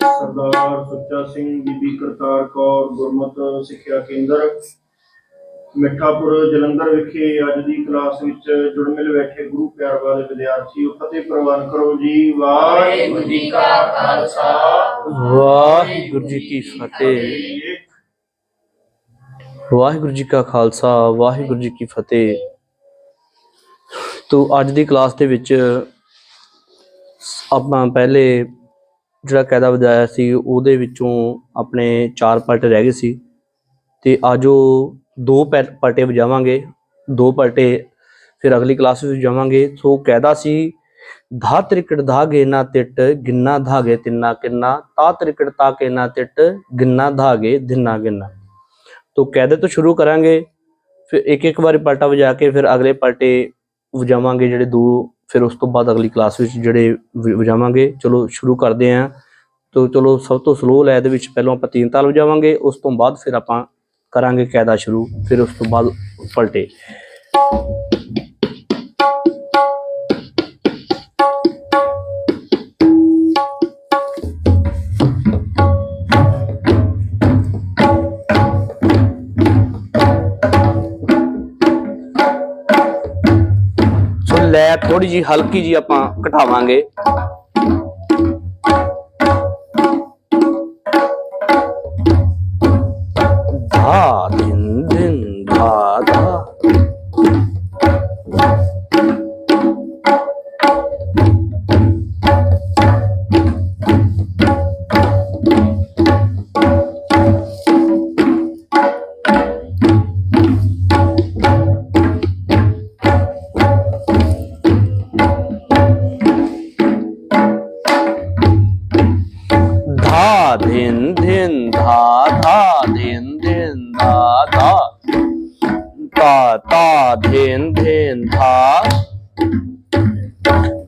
ਸਰਦਾਰ ਸੁੱਚਾ ਸਿੰਘ ਬੀਬੀ ਕਰਤਾਰ ਕੌਰ ਗੁਰਮਤਿ ਸਿੱਖਿਆ ਕੇਂਦਰ, ਮਿੱਠਾਪੁਰ, ਜਲੰਧਰ ਵਿਖੇ ਅੱਜ ਦੀ ਕਲਾਸ ਵਿੱਚ ਜੁੜ ਮਿਲ ਬੈਠੇ ਗੁਰੂ ਪਿਆਰ ਵਾਲੇ ਵਿਦਿਆਰਥੀਓ ਫਤਿਹ ਪ੍ਰਵਾਨ ਕਰੋ ਜੀ। ਵਾਹਿਗੁਰੂ ਜੀ ਕਾ ਖਾਲਸਾ। ਵਾਹਿਗੁਰੂ ਜੀ ਕੀ ਫਤਿਹ। ਵਾਹਿਗੁਰੂ ਜੀ ਕਾ ਖਾਲਸਾ, ਵਾਹਿਗੁਰੂ ਜੀ ਕੀ ਫਤਿਹ। ਤੋ ਅੱਜ ਦੀ ਕਲਾਸ ਦੇ ਵਿੱਚ ਆਪਾਂ ਪਹਿਲੇ ਜਿਹੜਾ ਕਾਇਦਾ ਵਧਾਇਆ ਸੀ, ਉਹਦੇ ਵਿੱਚੋਂ ਆਪਣੇ ਚਾਰ ਪਲਟੇ ਰਹਿ ਗਏ ਸੀ। ਤੇ ਅੱਜ ਉਹ ਦੋ ਪੈ- ਪਾਰਟੇ ਵਜਾਵਾਂਗੇ, ਦੋ ਪਲਟੇ ਫਿਰ ਅਗਲੀ ਕਲਾਸ ਵਿੱਚ ਜਾਵਾਂਗੇ। ਸੋ ਕਾਇਦਾ ਸੀ, ਧਾ ਤ੍ਰਿਕਟ ਧਾਗੇ ਨਾ ਤਿੱਟ, ਗਿੰਨਾ ਧਾਗੇ ਤਿੰਨਾ ਕਿੰਨਾ ਤਾ ਤ੍ਰਿਕਟ ਤਾ ਕੇ ਨਾ ਤਿੱਟ, ਗਿੰਨਾ ਧਾਗੇ ਦਿਨਾ ਗਿੰਨਾ। ਤੋ ਕਾਇਦੇ ਤੋਂ ਸ਼ੁਰੂ ਕਰਾਂਗੇ, ਫਿਰ ਇੱਕ ਇੱਕ ਵਾਰੀ ਪਲਟਾ ਵਜਾ ਕੇ ਫਿਰ ਅਗਲੇ ਪਲਟੇ ਵਜਾਵਾਂਗੇ ਜਿਹੜੇ ਦੋ ਫਿਰ ਉਸ ਤੋਂ ਬਾਅਦ ਅਗਲੀ ਕਲਾਸ ਵਿੱਚ ਜਿਹੜੇ ਵਜਾਵਾਂਗੇ, ਚਲੋ ਸ਼ੁਰੂ ਕਰਦੇ ਆਂ। ਤੋ ਚਲੋ ਸਭ ਤੋਂ ਸਲੋ ਲੈ ਦੇ ਵਿੱਚ ਪਹਿਲਾਂ ਆਪਾਂ ਤਿੰਨ ਤਾਲ ਵਜਾਵਾਂਗੇ, ਉਸ ਤੋਂ ਬਾਅਦ ਫਿਰ ਆਪਾਂ ਕਰਾਂਗੇ ਕਾਇਦਾ ਸ਼ੁਰੂ, ਫਿਰ ਉਸ ਤੋਂ ਬਾਅਦ ਪਲਟੇ। ਥੋੜੀ ਜੀ ਹਲਕੀ ਜੀ ਆਪਾਂ ਘਟਾਵਾਂਗੇ। धा, धिन धिन, धा धा, धिन धिन, धा धा। ता ता, धिन धिन, धा।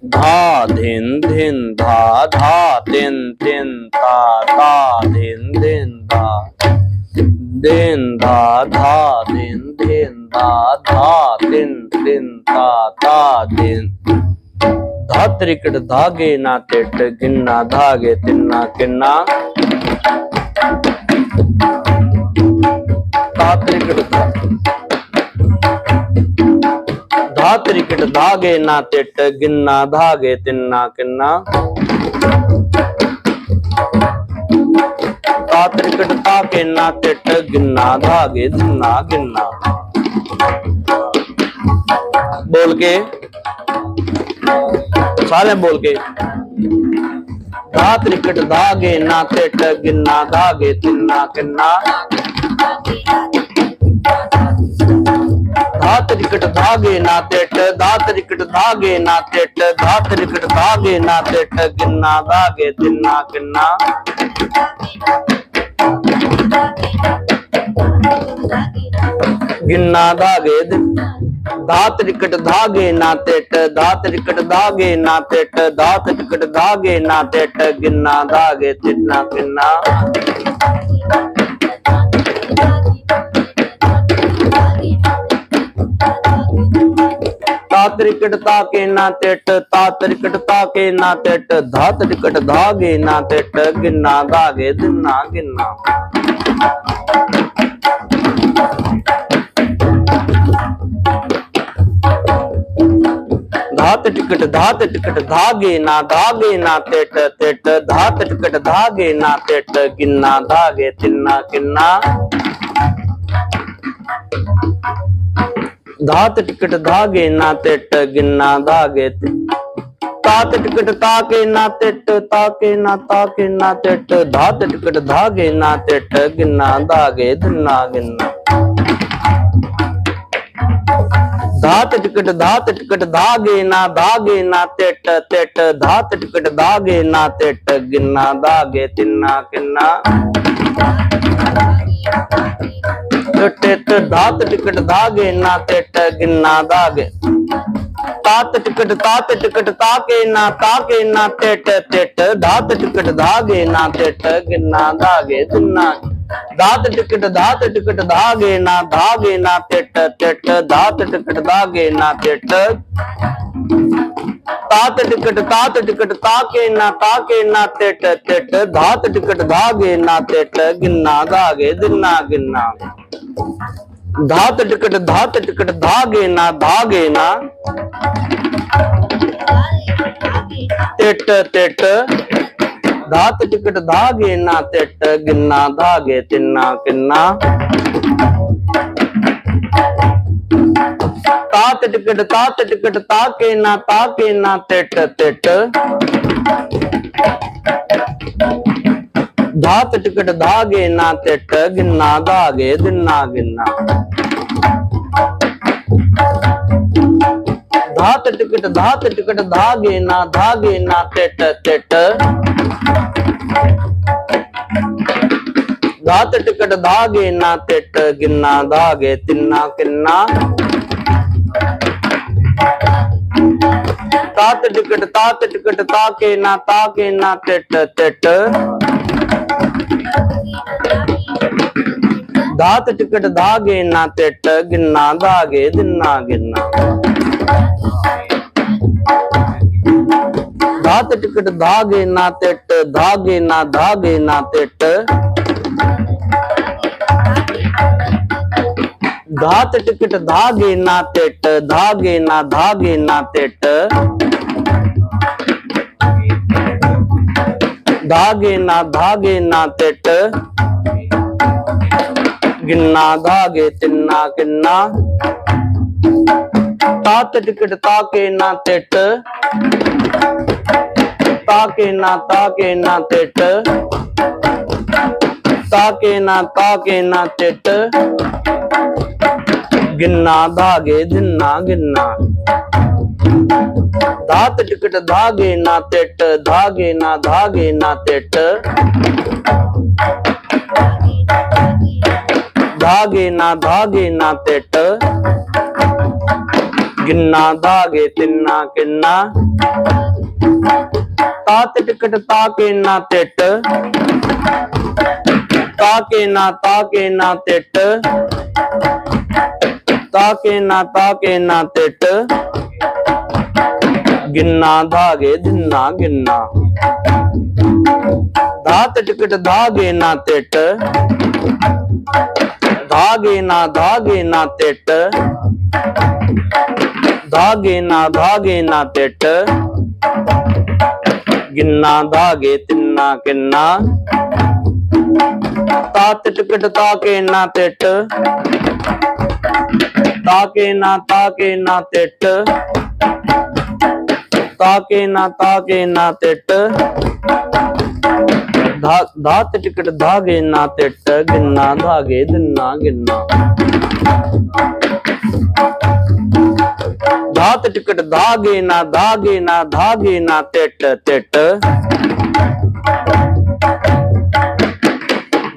धा, धिन धिन, धा धा तिन तिन ता ता धिन धिन, धा। दिन धा धा दिन दिन धा धा तिन तिन ता ता दिन धात्रिकट धागे ना तिट गिन्ना धागे तिन्ना किन्ना। धात्रिकट धात्रिकट धागे ना तिट गिन्ना धागे तिन्ना किन्ना। तात्रिकट धागे ना तिट गिन्ना धागे तिन्ना किन्ना। बोल के सारे बोल के। त्रिकट दागे ना तिट गिना दागे तिना किन्ना। धा त्रिकट दागे ना तिट धा त्रिकट दागे ना तिट धा त्रिकट दागे ना तिट गिना दागे तिना किन्ना। गिना दागे, दिन। दात रिकट धागे नाते ट दात रिकट धागे नाते ट दात रिकट धागे नाते ट गिन्ना धागे तिन्ना किन्ना तात्रिकटता के नाते ट तात्रिकटता के नाते ट धात रिकट धागे नाते ट गिन्ना धागे तिन्ना गिन्ना। धात टिकट धात टिकट धागे ना धागे ना टिट टिट धात टिकट धागे ना टिट गिन्ना धागे तिन्ना किन्ना धात टिकट धागे ना टिट गिन्ना धागे ति- तात टिकट ताके ना टिट ताके ना ताके ना टिट धात टिकट धागे ना टिट गिन्ना धागे दिन्ना धात टिकट धात टिकट धागे ना धागे ना टिट टिट धात टिकट धागे ना टिट गिन्ना धागे तिन्ना किन्ना। धात टिकट धागे ना टिट गिन्ना धागे तात टिकट तात टिकट ताके ना ताके ना टिट टिट धात टिकट धागे ना टिट गिन्ना धागे तिन्ना। दात टिकट दात टिकट धागे ना धागे ना तिट तिट दात टिकट धागे ना तिट तात टिकट तात टिकट ताके ना ताके ना तिट तिट दात टिकट धागे ना तिट गिन्ना धागे दिन्ना गिन्ना। धात टिकट धात टिकट धागे ना धागे ना। तिट तिट धात टिकट धागे ना तिट गिन्ना धागे तिन्ना किन्ना तात टिकट तात टिकट ताके ना ताके ना तिट तिट धात टिकट धागे ना तिट गिन्ना धागे दिन्ना गिन्ना धात टिकट धात टिकट धागे ना धागे ना तिट तिट टिट टिट धात टिकट धागे ना टिट गिन्ना धागे तिन्ना किन्ना तात टिकट तात टिकट ताके ना ताके ना टिट टिट धात टिकट धागे ना टिट गिन्ना धागे दिन्ना गिन्ना धात टिकट धागे ना टिट धागे ना धागे ना टिट धात टिकट धागे ना टिट धागे ना धागे ना टिट धागे ना धागे ना टिट गिन्ना धागे तिन्ना किन्ना तात टिकट ताके ना टिट ताके ना ताके ना टिट ताके ना ताके ना टिट गिन्ना धागे दिन्ना गिन्ना। धात टिकट धागे ना टिट धागे ना धागे ना टिट धागे ना धागे ना टिट गिन्ना धागे, तिन्ना किन्ना। तात टिकट ताके ना टिट ताके ना ताके ना टिट ताके ना ताके ना टिट गिन्ना धागे दिन्ना गिन्ना। धात टिकट धागे ना टिट धागे ना धागे ना टिट धागे ना धागे ना गिन्ना धागे तिन्ना किन्ना तात टिकट ताके ना टिट ताके ना ताके ना टिट ताके ना ताके ना टिट धा धात टिकट धागे ना टिट गिन्ना धागे दिन्ना गिन्ना धात टिकट धागे ना धागे ना धागे ना टिट टिट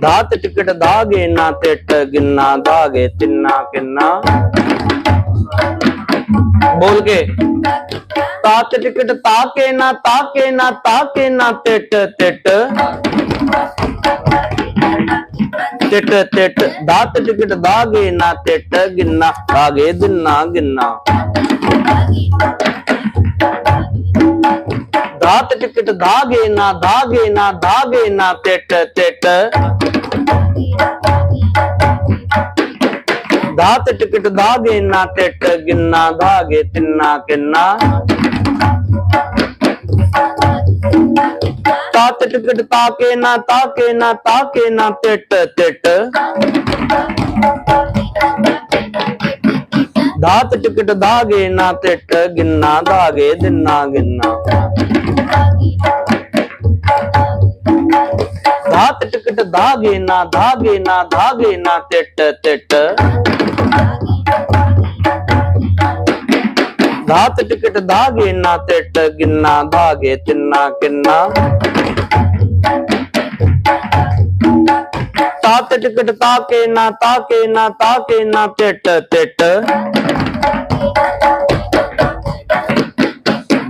धात टिकट धागे ना टिट गिन्ना धागे तिन्ना किन्ना बोल के तात टिकट ताके ना ताके ना ताके ना टिट टिट टिट टिट धात टिकट धागे ना टिट गिन्ना धागे दिन्ना गिन्ना धात टिकट धागे ना धागे ना धागे ना टिट टिट धात टिकट धागे ना टिट गिन्ना धागे तिन्ना, किन्ना। तात टिकट ताके ना ताके ना ताके ना टिट टिट धात टिकट धागे ना टिट गिन्ना धागे दिन्ना, गिन्ना। धात टिकट धागे ना धागे ना धागे ना टिट टिट धात टिकट धागे ना टिट गिन्ना धागे तिन्ना, किन्ना। तिट किट ताके ना ताके ना ताके ना तिट तिट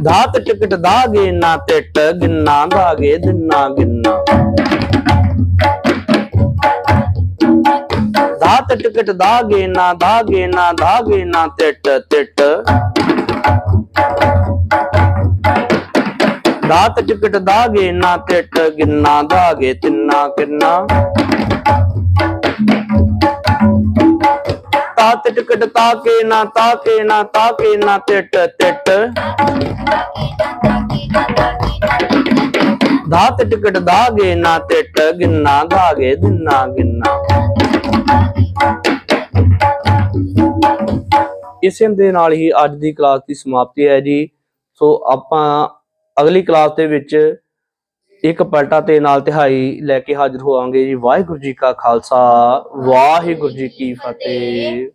धात टिकट दागे ना तिट गिन्ना दागे, दिन्ना गिन्ना। धात टिकट दागे ना दागे ना दागे ना तिट तिट धात टिकट दागे ना तिट गिन्ना दागे, तिन्ना किन्ना। ਤਾ ਤਿਟ ਕਿਟ ਤਾ ਕੇ ਨਾ, ਤਾ ਕੇ ਨਾ, ਤਾ ਕੇ ਨਾ ਤਿਟ ਤਿਟ। ਦਾ ਤਿਟ ਕਿਟ ਦਾ ਗੇ ਨਾ ਤਿਟ, ਗਿੰਨਾ ਦਾ ਗੇ, ਦਿੰਨਾ ਗਿੰਨਾ। ਇਸੇ ਦੇ ਨਾਲ ਹੀ ਅੱਜ ਦੀ ਕਲਾਸ ਦੀ ਸਮਾਪਤੀ ਹੈ ਜੀ। ਸੋ ਆਪਾਂ ਅਗਲੀ ਕਲਾਸ ਦੇ ਵਿੱਚ ਇੱਕ ਪਲਟਾ ਤੇ ਨਾਲ ਤਿਹਾਈ ਲੈ ਕੇ ਹਾਜ਼ਰ ਹੋਵਾਂਗੇ ਜੀ। ਵਾਹਿਗੁਰੂ ਜੀ ਕਾ ਖਾਲਸਾ, ਵਾਹਿਗੁਰੂ ਜੀ ਕੀ ਫਤਿਹ।